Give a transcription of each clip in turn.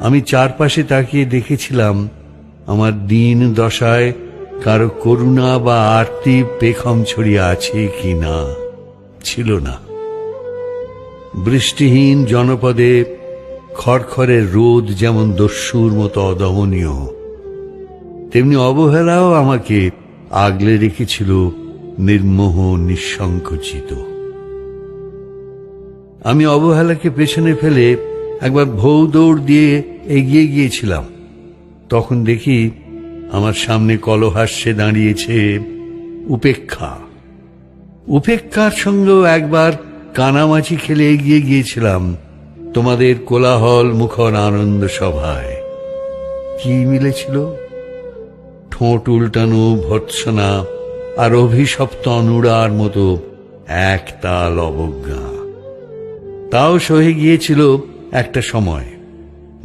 আমি চারপাশে তাকিয়ে দেখেছিলাম আমার দিন দশায় কারও করুণা বা আরতি পেখম ছড়িয়ে আছে কি না ছিল না। বৃষ্টিহীন জনপদে খড়খড়ের রোদ যেমন দস্যুর মতো অদমনীয়, তেমনি অবহেলাও আমাকে আগলে রেখেছিল নির্মোহ নিঃসংকোচিত। আমি অবহেলাকে পেছনে ফেলে একবার ভৌ দৌড় দিয়ে এগিয়ে গিয়েছিলাম। তখন দেখি আমার সামনে কলহাস্যে দাঁড়িয়েছে উপেক্ষা। উপেক্ষার সঙ্গেও একবার কানামাছি খেলে এগিয়ে গিয়েছিলাম তোমাদের কোলাহল মুখর আনন্দ সভায়। কি মিলেছিল? ঠোঁট উল্টানো ভর্ৎসনা আর অভিশপ্ত অনুড়ার মতো এক তাল অবজ্ঞা। তাও সহে গিয়েছিল একটা সময়।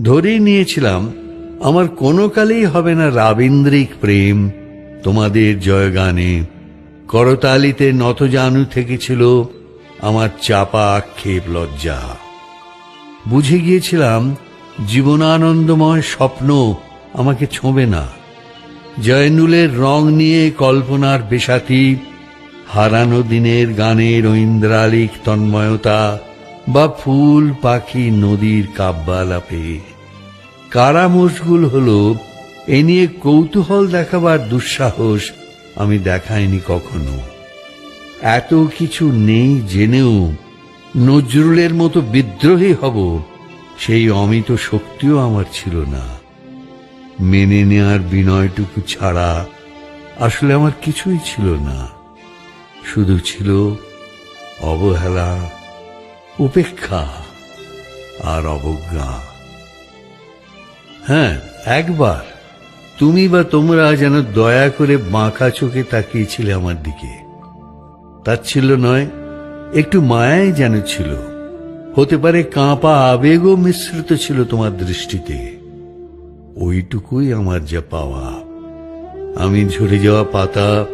ধরেই নিয়েছিলাম, আমার কোনো কালেই হবে না রাবীন্দ্রিক প্রেম, তোমাদের জয়গানে। করতালিতে নতজানু থেকেছিল আমার চাপা আক্ষেপ লজ্জা। বুঝে গিয়েছিলাম, জীবনানন্দময় স্বপ্ন আমাকে ছোঁবে না। জয়নুলের রং নিয়ে কল্পনার বেশাতি, হারানো দিনের গানের ঐন্দ্রালিক তন্ময়তা বা ফুল, পাখি, নদীর কাব্যালাপে। কারা মশগুল হল, এ নিয়ে কৌতূহল দেখাবার দুঃসাহস আমি দেখাইনি কখনো। এত কিছু নেই জেনেও নজরুলের মতো বিদ্রোহী হব, সেই অমিত শক্তিও আমার ছিল না। মেনে নেয়ার বিনয়টুকু ছাড়া আসলে আমার কিছুই ছিল না। শুধু ছিল অবহেলা উপেক্ষা আর অবজ্ঞা। হ্যাঁ একবার তুমি বা তোমরা যেন দয়া করে বাঁকা চোখে তাকিয়েছিলে আমার দিকে। তার ছিল নয়, একটু মায়াই যেন ছিল। হতে পারে কাঁপা আবেগও মিশ্রিত ছিল তোমার দৃষ্টিতে। ওইটুকুই আমার যা পাওয়া। আমি ঝরে যাওয়া পাতা,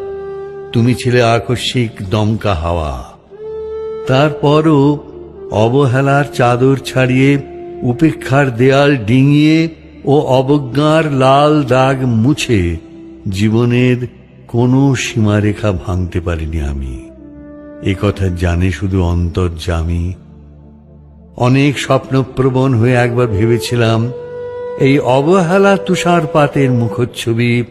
তুমি ছিলে আকস্মিক দমকা হাওয়া। তারপরও অবহেলার চাদর ছাড়িয়ে, উপেক্ষার দেয়াল ডিঙিয়ে ও অবজ্ঞার লাল দাগ মুছে জীবনের কোনো সীমারেখা ভাঙতে পারিনি আমি। এ কথা জানে শুধু অন্তর্জামী অনেক স্বপ্নপ্রবণ হয়ে একবার ভেবেছিলাম, এই অবহেলা তুষারপাতের মুখচ্ছবি